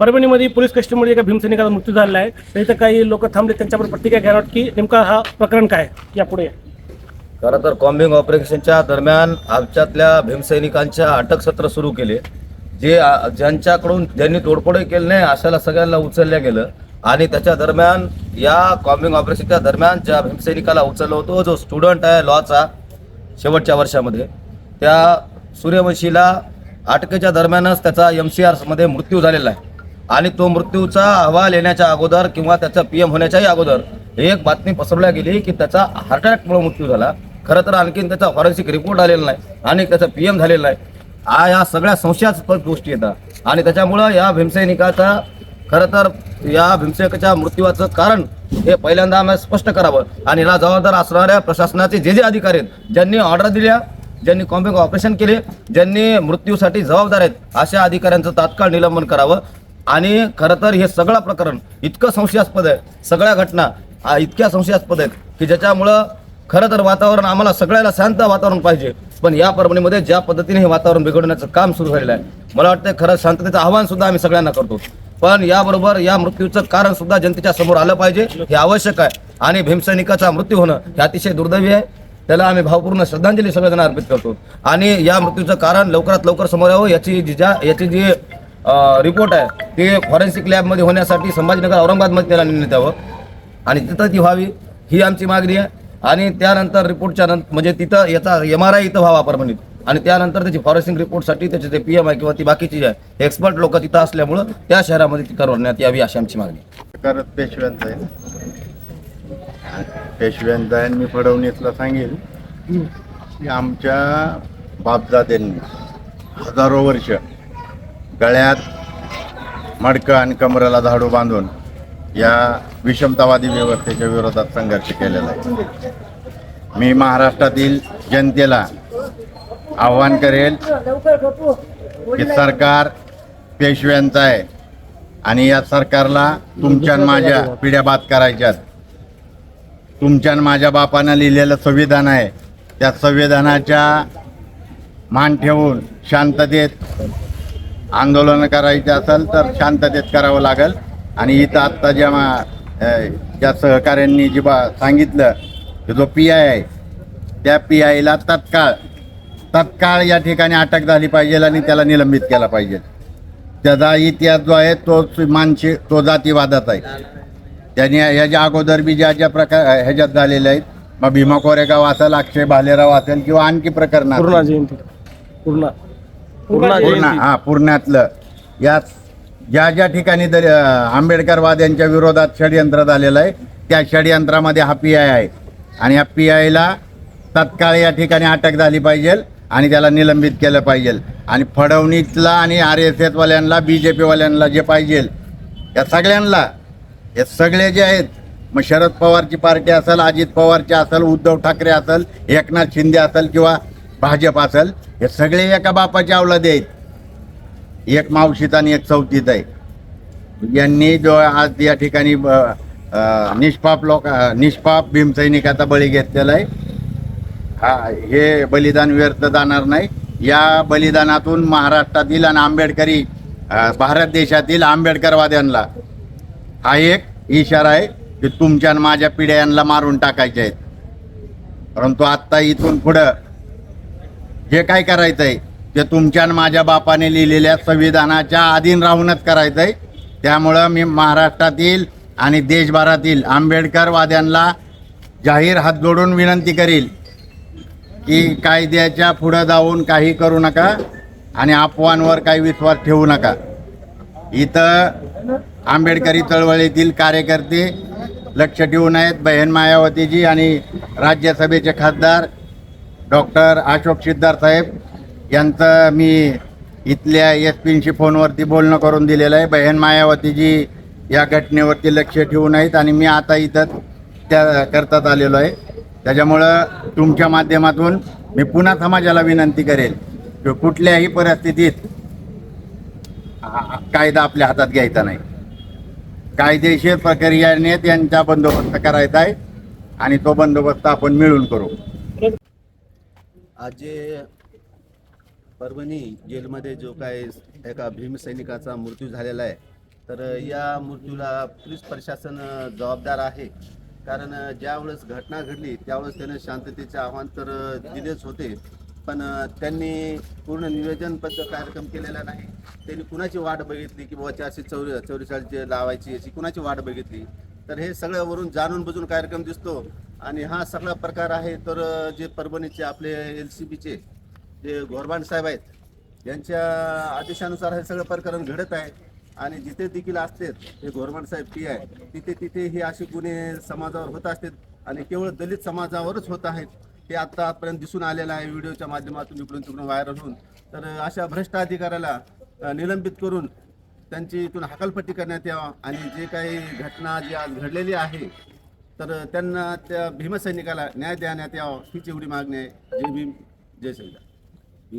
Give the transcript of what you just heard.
परभणीमध्ये police कस्टडीमध्ये एका भीमसैनिकाचा मृत्यू झालेला आहे. तर इथं काही लोक थांबले त्यांच्यावर प्रतिक्रिया घ्याव्यात की नेमका हा प्रकरण काय यापुढे खरं तर कॉम्बिंग ऑपरेशनच्या दरम्यान आमच्यातल्या भीमसैनिकांच्या अटक सत्र सुरू केले. जे ज्यांच्याकडून ज्यांनी तोडफोड केली नाही अशाला सगळ्यांना उचलल्या गेलं. आणि त्याच्या दरम्यान या कॉम्बिंग ऑपरेशनच्या दरम्यान ज्या भीमसैनिकाला उचललं होतो जो स्टुडंट आहे लॉचा शेवटच्या वर्षामध्ये त्या सूर्यवंशीला अटकेच्या दरम्यानच त्याचा एम सी आरमध्ये मृत्यू झालेला आहे. आणि तो मृत्यूचा अहवाल येण्याच्या अगोदर किंवा त्याचा पी एम होण्याच्याही अगोदर एक बातमी पसरवल्या गेली की त्याचा हार्ट अटॅकमुळे मृत्यू झाला. खरं तर आणखीन त्याचा फॉरेन्सिक रिपोर्ट आलेला नाही आणि त्याचा पी एम झालेला नाही. आ या सगळ्या संशयास्पद गोष्टी येतात. आणि त्याच्यामुळं या भीमसैनिकाचा खरं तर या भीमसेकाच्या मृत्यूचं कारण हे पहिल्यांदा आम्हाला स्पष्ट करावं. आणि याला जबाबदार असणाऱ्या प्रशासनाचे जे जे अधिकारी आहेत ज्यांनी ऑर्डर दिल्या ज्यांनी कॉम्बिंग ऑपरेशन केले ज्यांनी मृत्यूसाठी जबाबदार आहेत अशा अधिकाऱ्यांचं तात्काळ निलंबन करावं. आणि खरं तर हे सगळं प्रकरण इतकं संशयास्पद आहे सगळ्या घटना इतक्या संशयास्पद आहेत की ज्याच्यामुळं खरं तर वातावरण आम्हाला सगळ्याला शांत वातावरण पाहिजे. पण या परभणीमध्ये ज्या पद्धतीने हे वातावरण बिघडवण्याचं काम सुरू झालेलं आहे मला वाटतं खरं शांततेचं आव्हान सुद्धा आम्ही सगळ्यांना करतो. पण याबरोबर या मृत्यूचं कारण सुद्धा जनतेच्या समोर आलं पाहिजे. हे आवश्यक आहे. आणि भीमसैनिकाचा मृत्यू होणं हे अतिशय दुर्दैवी आहे. त्याला आम्ही भावपूर्ण श्रद्धांजली सगळेजण अर्पित करतो. आणि या मृत्यूचं कारण लवकरात लवकर समोर यावं याची जी ज्या याची जी रिपोर्ट आहे ते फॉरेन्सिक लॅबमध्ये होण्यासाठी संभाजीनगर औरंगाबादमध्ये त्याला नेण्यात यावं. आणि तिथं ती व्हावी ही आमची मागणी आहे. आणि त्यानंतर रिपोर्टच्या नंतर म्हणजे तिथं याचा एम आर आय इथं व्हावा परभणीत. आणि त्यानंतर त्याची फॉरेस्टिंग रिपोर्टसाठी त्याचे जे पी एम आहे किंवा ती बाकीची जे आहे एक्सपर्ट लोक तिथं असल्यामुळं त्या शहरामध्ये ती करण्यात यावी अशी आमची मागणी पेशव्यांचा आहे. पेशव्यांचा आहे मी फडवणीसला सांगेल की आमच्या बापदाद्यांनी हजारो वर्ष गळ्यात मडकं आणि कमरेला झाडू बांधून या विषमतावादी व्यवस्थेच्या विरोधात संघर्ष केलेला आहे. मी महाराष्ट्रातील जनतेला आव्हान करेल की सरकार पेशव्यांचं आहे. आणि या सरकारला तुमच्या माझ्या पिढ्या बाद करायच्यात. तुमच्या माझ्या बापानं लिहिलेलं संविधान आहे. त्या संविधानाच्या मान ठेवून शांततेत आंदोलन करायचे असेल तर शांततेत करावं लागेल. आणि इथं आत्ता ज्या ज्या सहकाऱ्यांनी जे बा सांगितलं की जो पी आय आहे त्या पी आयला तत्काळ तत्काळ या ठिकाणी अटक झाली पाहिजे आणि त्याला निलंबित केला पाहिजे. त्याचा इतिहास जो आहे तो मानशी तो जातीवादाचा आहे. त्यांनी ह्याच्या अगोदर बी ज्या ज्या प्रकार ह्याच्यात झालेल्या आहेत मग भीमा कोरेगाव असेल अक्षय भालेराव असेल किंवा आणखी प्रकरण पूर्णा जयंती. पूर्णा. पूर्णा पूर्ण जयंती. हा पूर्णातलं या ज्या ज्या ठिकाणी आंबेडकरवाद्यांच्या विरोधात षडयंत्र झालेलं आहे त्या षडयंत्रामध्ये हा पी आय आहे. आणि या पी आयला तत्काळ या ठिकाणी अटक झाली पाहिजे. आणि त्याला निलंबित केलं पाहिजे. आणि फडवणीतला आणि आर एस एसवाल्यांना बी जे पीवाल्यांना जे पाहिजे या सगळ्यांना हे सगळे जे आहेत मग शरद पवारची पार्टी असेल अजित पवारची असेल उद्धव ठाकरे असेल एकनाथ शिंदे असेल किंवा भाजप असेल हे सगळे एका बापाचे अवलादे आहेत. एक मावशीत आणि एक चौथीत आहे. यांनी जो आज या ठिकाणी ब- निष्पाप लोक निष्पाप भीमसैनिकाचा बळी घेतलेला आहे. हा हे बलिदान व्यर्थ जाणार नाही. या बलिदानातून महाराष्ट्रातील आणि आंबेडकरी भारत देशातील आंबेडकरवाद्यांना हा एक इशारा आहे की तुमच्या आणि माझ्या पिढ्या यांना मारून टाकायचे आहेत. परंतु आत्ता इथून पुढं जे काय करायचं आहे ते तुमच्या आणि माझ्या बापाने लिहिलेल्या संविधानाच्या अधीन राहूनच करायचं आहे त्यामुळं मी महाराष्ट्रातील आणि देशभरातील आंबेडकरवाद्यांना जाहीर हात जोडून विनंती करील की कायद्याच्या पुढं जाऊन काही करू नका आणि अफवांवर काही विश्वास ठेवू नका. इथं आंबेडकरी चळवळीतील कार्यकर्ते लक्ष ठेवून आहेत. बहन मायावतीजी आणि राज्यसभेचे खासदार डॉक्टर अशोक सिद्धार्थ साहेब. यांचं मी इथल्या एस पींशी फोनवरती बोलणं करून दिलेलं आहे. बहन मायावतीजी या घटनेवरती लक्ष ठेवून आहेत आणि मी आता इथं त्या करतात आलेलो आहे. त्याच्यामुळं तुमच्या माध्यमातून मी पुन्हा समाजाला विनंती करेल की कुठल्याही परिस्थितीत कायदा आपल्या हातात घ्यायचा नाही. कायदेशीर प्रक्रियाने त्यांचा बंदोबस्त करायचा आहे आणि तो बंदोबस्त आपण मिळून करू. आज जे परभणी जेलमध्ये जो काय एका भीमसैनिकाचा मृत्यू झालेला आहे तर या मृत्यूला पोलीस प्रशासन जबाबदार आहे. कारण ज्यावेळेस घटना घडली त्यावेळेस त्याने शांततेचे आव्हान तर दिलेच होते. पण त्यांनी पूर्ण नियोजनबद्ध कार्यक्रम केलेला नाही. त्यांनी कुणाची वाट बघितली की बाबा चारशे चौरे चौवेचाळीस लावायची याची कुणाची वाट बघितली? तर हे सगळं वरून जाणून बुजून कार्यक्रम दिसतो. आणि हा सगळा प्रकार आहे तर जे परभणीचे आपले एल सी बीचे जे गोरबांड साहेब आहेत यांच्या आदेशानुसार हे सगळं प्रकरण घडत आहे. आणि जिथे देखील असतात हे गव्हर्नमेंट साहेब पी आहे तिथे तिथे हे असे गुन्हे समाजावर होत असतात आणि केवळ दलित समाजावरच होत आहेत हे आता दिसून आलेलं आहे व्हिडिओच्या माध्यमातून इकडून तिकडून व्हायरल होऊन. तर अशा भ्रष्ट अधिकाऱ्याला निलंबित करून त्यांची इथून हकालपट्टी करण्यात यावं आणि जे काही घटना जी आज घडलेली आहे तर त्यांना त्या भीमसैनिकाला न्याय देण्यात यावा हीच एवढी मागणी आहे. जय भीम जय संविधान